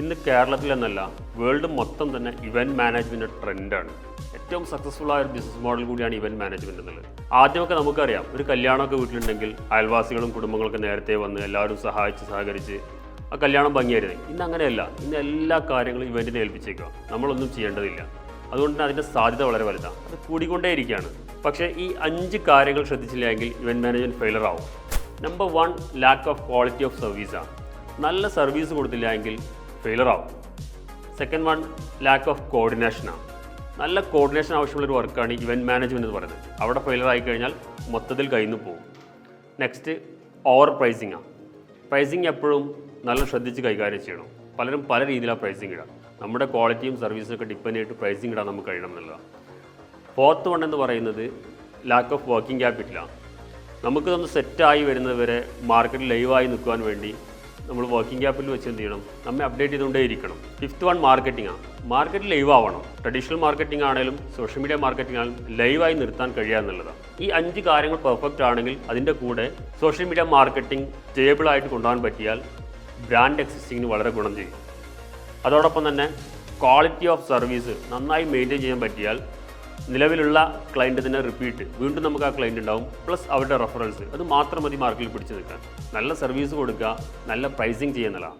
ഇന്ന് കേരളത്തിലെന്നല്ല വേൾഡ് മൊത്തം തന്നെ ഇവന്റ് മാനേജ്മെന്റ് ട്രെൻഡാണ് ഏറ്റവും സക്സസ്ഫുൾ ആയ ഒരു ബിസിനസ് മോഡൽ കൂടിയാണ് ഇവന്റ് മാനേജ്മെന്റ് എന്നുള്ളത്. ആദ്യമൊക്കെ നമുക്കറിയാം ഒരു കല്യാണമൊക്കെ വീട്ടിലുണ്ടെങ്കിൽ അയൽവാസികളും കുടുംബങ്ങളൊക്കെ നേരത്തെ വന്ന് എല്ലാവരും സഹായിച്ച് സഹകരിച്ച് ആ കല്യാണം ഭംഗിയായിരുന്നു ഇന്ന് അങ്ങനെയല്ല ഇന്ന് എല്ലാ കാര്യങ്ങളും ഇവന്റിനെ ഏൽപ്പിച്ചേക്കുക. നമ്മളൊന്നും ചെയ്യേണ്ടതില്ല. അതുകൊണ്ട് തന്നെ അതിന്റെ സാധ്യത വളരെ വലുതാണ്. അത് കൂടിക്കൊണ്ടേയിരിക്കുകയാണ്. പക്ഷേ ഈ അഞ്ച് കാര്യങ്ങൾ ശ്രദ്ധിച്ചില്ലെങ്കിൽ ഇവന്റ് മാനേജ്മെന്റ് ഫെയിലർ ആവും. Number one lack of quality of സർവീസാണ് നല്ല സർവീസ് കൊടുത്തില്ല എങ്കിൽ ഫെയിലർ ആവും സെക്കൻഡ് വൺ ലാക്ക് ഓഫ് കോർഡിനേഷനാണ് നല്ല കോർഡിനേഷൻ ആവശ്യമുള്ള ഒരു വർക്കാണ് ഇവന്റ് മാനേജ്മെന്റ് എന്ന് പറയുന്നത്. അവിടെ ഫെയിലർ ആയി കഴിഞ്ഞാൽ മൊത്തത്തിൽ കയ്യിൽ നിന്ന് പോകും നെക്സ്റ്റ് ഓവർ പ്രൈസിംഗ് ആണ്. പ്രൈസിങ് എപ്പോഴും നല്ല ശ്രദ്ധിച്ച് കൈകാര്യം ചെയ്യണം. പലരും പല രീതിയിലാണ് പ്രൈസിങ് ഇടുക. നമ്മുടെ ക്വാളിറ്റിയും സർവീസും ഒക്കെ ഡിപ്പെൻഡ് ചെയ്തിട്ട് പ്രൈസിങ് ഇടാൻ നമുക്ക് കഴിയണം എന്നുള്ളതാണ്. ഫോർത്ത് വൺ എന്ന് പറയുന്നത് ലാക്ക് ഓഫ് വർക്കിംഗ് ക്യാപിറ്റലാണ് നമുക്കിതൊന്ന് സെറ്റായി വരുന്നത് വരെ മാർക്കറ്റ് ലൈവായി നിൽക്കുവാൻ വേണ്ടി നമ്മൾ വർക്കിംഗ് ക്യാപിറ്റൽ വെച്ച് എന്ത് ചെയ്യണം? നമ്മെ അപ്ഡേറ്റ് ചെയ്തുകൊണ്ടേ ഇരിക്കണം ഫിഫ്ത്ത് വൺ മാർക്കറ്റിംഗ് ആണ്. മാർക്കറ്റ് ലൈവ് ആവണം ട്രഡീഷണൽ മാർക്കറ്റിംഗ് ആണെങ്കിലും സോഷ്യൽ മീഡിയ മാർക്കറ്റിംഗ് ആണെങ്കിലും ലൈവായി നിർത്താൻ കഴിയുക എന്നുള്ളതാണ്. ഈ അഞ്ച് കാര്യങ്ങൾ പെർഫെക്റ്റ് ആണെങ്കിൽ അതിന്റെ കൂടെ സോഷ്യൽ മീഡിയ മാർക്കറ്റിംഗ് സ്റ്റേബിൾ ആയിട്ട് കൊണ്ടുപോകാൻ പറ്റിയാൽ ബ്രാൻഡ് എക്സിസ്റ്റിങ്ങിന് വളരെ ഗുണം ചെയ്യും. അതോടൊപ്പം തന്നെ ക്വാളിറ്റി ഓഫ് സർവീസ് നന്നായി മെയിന്റെയിൻ ചെയ്യാൻ പറ്റിയാൽ നിലവിലുള്ള ക്ലയന്റ് തന്നെ റിപ്പീറ്റ് വീണ്ടും നമുക്ക് ആ ക്ലയന്റ് ഉണ്ടാവും. പ്ലസ് അവരുടെ റെഫറൻസ് അത് മാത്രം മതി മാർക്കറ്റിൽ പിടിച്ചു നിൽക്കാൻ. നല്ല സർവീസ് കൊടുക്കുക. നല്ല പ്രൈസിങ് ചെയ്യുന്നതാണ്